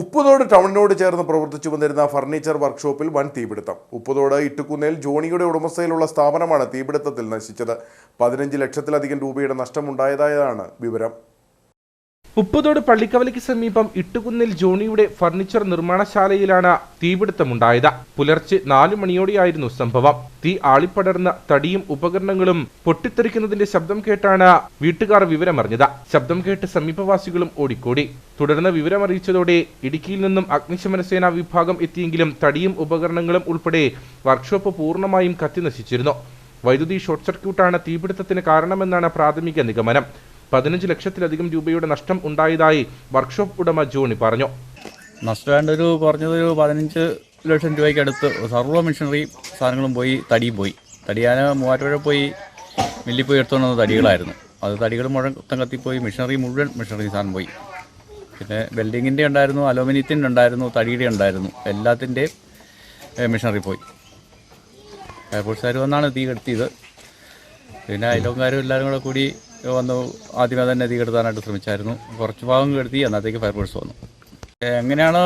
ഉപ്പുതോട് ടൗണിനോട് ചേർന്ന് പ്രവർത്തിച്ചു വന്നിരുന്ന ഫർണിച്ചർ വർക്ക്ഷോപ്പിൽ വൻ തീപിടുത്തം. ഉപ്പുതോട് ഇട്ടുകുന്നേൽ ജോണിയുടെ ഉടമസ്ഥയിലുള്ള സ്ഥാപനമാണ് തീപിടുത്തത്തിൽ നശിച്ചത്. പതിനഞ്ച് ലക്ഷത്തിലധികം രൂപയുടെ നഷ്ടമുണ്ടായതായാണ് വിവരം. ഉപ്പുതോട് പള്ളിക്കവലയ്ക്ക് സമീപം ഇട്ടുകുന്നിൽ ജോണിയുടെ ഫർണിച്ചർ നിർമ്മാണശാലയിലാണ് തീപിടുത്തമുണ്ടായത്. പുലർച്ചെ നാലു മണിയോടെയായിരുന്നു സംഭവം. തീ ആളിപ്പടർന്ന തടിയും ഉപകരണങ്ങളും പൊട്ടിത്തെറിക്കുന്നതിന്റെ ശബ്ദം കേട്ടാണ് വീട്ടുകാർ വിവരമറിഞ്ഞത്. ശബ്ദം കേട്ട് സമീപവാസികളും ഓടിക്കൂടി. തുടർന്ന് വിവരമറിയിച്ചതോടെ ഇടുക്കിയിൽ നിന്നും അഗ്നിശമന സേനാ വിഭാഗം എത്തിയെങ്കിലും തടിയും ഉപകരണങ്ങളും ഉൾപ്പെടെ വർക്ക്ഷോപ്പ് പൂർണമായും കത്തിനശിച്ചിരുന്നു. വൈദ്യുതി ഷോർട്ട് സർക്യൂട്ടാണ് തീപിടുത്തത്തിന് കാരണമെന്നാണ് പ്രാഥമിക നിഗമനം. പതിനഞ്ച് ലക്ഷത്തിലധികം രൂപയുടെ നഷ്ടം ഉണ്ടായതായി വർക്ക്ഷോപ്പ് ഉടമ ജോണി പറഞ്ഞു. നഷ്ടമായിട്ട് ഒരു കുറഞ്ഞതൊരു പതിനഞ്ച് ലക്ഷം രൂപയ്ക്ക് അടുത്ത് സർവ മെഷീനറി സാധനങ്ങളും പോയി തടിയും പോയി. തടിയാന മൂവാറ്റുപുഴ പോയി മില്ലിൽ പോയി എടുത്തുകൊണ്ട് വന്ന തടികളായിരുന്നു. അത് തടികൾ മുഴുവൻ കത്തിപ്പോയി മെഷീനറി മുഴുവൻ മെഷീനറി സാധനം പോയി. പിന്നെ വെൽഡിങ്ങിന്റെ ഉണ്ടായിരുന്നു അലുമിനിയത്തിന്റെ ഉണ്ടായിരുന്നു തടിയുടെ ഉണ്ടായിരുന്നു. എല്ലാത്തിന്റെയും മെഷീനറി പോയി. ഫയർഫോഴ്സുകാർ വന്നാണ് തീ കെടുത്തിയത്. പിന്നെ അയലോക്കാരും എല്ലാവരും കൂടെ കൂടി വന്നു ആദ്യമേ തന്നെ തീ കെടുത്താനായിട്ട് ശ്രമിച്ചായിരുന്നു. കുറച്ച് ഭാഗം കെടുത്തി അന്നത്തേക്ക് ഫയർഫോഴ്സ് വന്നു. എങ്ങനെയാണ്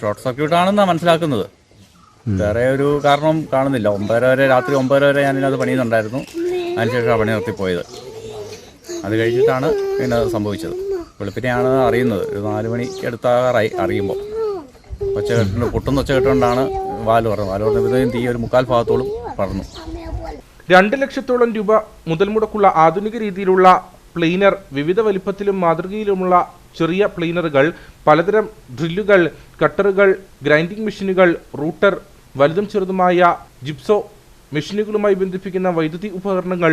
ഷോർട്ട് സർക്യൂട്ട് ആണെന്നാണ് മനസ്സിലാക്കുന്നത്. വേറെ ഒരു കാരണം കാണുന്നില്ല. ഒമ്പതര വരെ രാത്രി ഒമ്പതര വരെ ഞാൻ ഇതിനകത്ത് പണിയുന്നുണ്ടായിരുന്നു. അതിനുശേഷം ആ പണി നിർത്തിപ്പോയത്. അത് കഴിഞ്ഞിട്ടാണ് പിന്നെ സംഭവിച്ചത്. വെളുപ്പിനെയാണ് അറിയുന്നത്. ഒരു നാല് മണിക്ക് എടുത്താറായി അറിയുമ്പോൾ. ഒച്ച കെട്ടുണ്ട് പൊട്ടുന്ന ഒച്ച കെട്ടുകൊണ്ടാണ് വാൽ പറഞ്ഞത്. വാൽ പറഞ്ഞപ്പോഴത്തേക്കും തീ ഒരു മുക്കാൽ ഭാഗത്തോളം പടർന്നു രണ്ട് ലക്ഷത്തോളം രൂപ മുതൽ മുടക്കുള്ള ആധുനിക രീതിയിലുള്ള പ്ലെയിനർ വിവിധ വലിപ്പത്തിലും മാതൃകയിലുമുള്ള ചെറിയ പ്ലെയിനറുകൾ പലതരം ഡ്രില്ലുകൾ കട്ടറുകൾ ഗ്രൈൻഡിംഗ് മെഷീനുകൾ റൂട്ടർ വലുതും ചെറുതുമായ ജിപ്സോ മെഷീനുകളുമായി ബന്ധിപ്പിക്കുന്ന വൈദ്യുതി ഉപകരണങ്ങൾ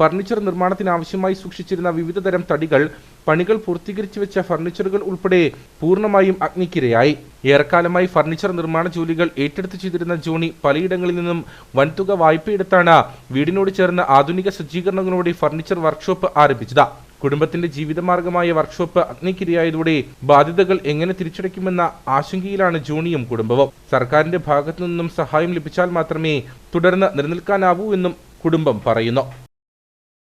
ഫർണിച്ചർ നിർമ്മാണത്തിനാവശ്യമായി സൂക്ഷിച്ചിരുന്ന വിവിധ തരം തടികൾ പണികൾ പൂർത്തീകരിച്ചു വെച്ച ഫർണിച്ചറുകൾ ഉൾപ്പെടെ പൂർണമായും അഗ്നിക്കിരയായി. ഏറെക്കാലമായി ഫർണിച്ചർ നിർമ്മാണ ജോലികൾ ഏറ്റെടുത്ത് ചെയ്തിരുന്ന ജോണി പലയിടങ്ങളിൽ നിന്നും വൻതുക വായ്പയെടുത്താണ് വീടിനോട് ചേർന്ന ആധുനിക സജ്ജീകരണങ്ങളോടെ ഫർണിച്ചർ വർക്ക്ഷോപ്പ് ആരംഭിച്ചത്. കുടുംബത്തിന്റെ ജീവിതമാർഗമായ വർക്ക്ഷോപ്പ് അഗ്നിക്കിരയായതോടെ ബാധ്യതകൾ എങ്ങനെ തിരിച്ചടയ്ക്കുമെന്ന ആശങ്കയിലാണ് ജോണിയും കുടുംബവും. സർക്കാരിന്റെ ഭാഗത്തു നിന്നും സഹായം ലഭിച്ചാൽ മാത്രമേ തുടർന്ന് നിലനിൽക്കാനാവൂ എന്നും കുടുംബം പറയുന്നു.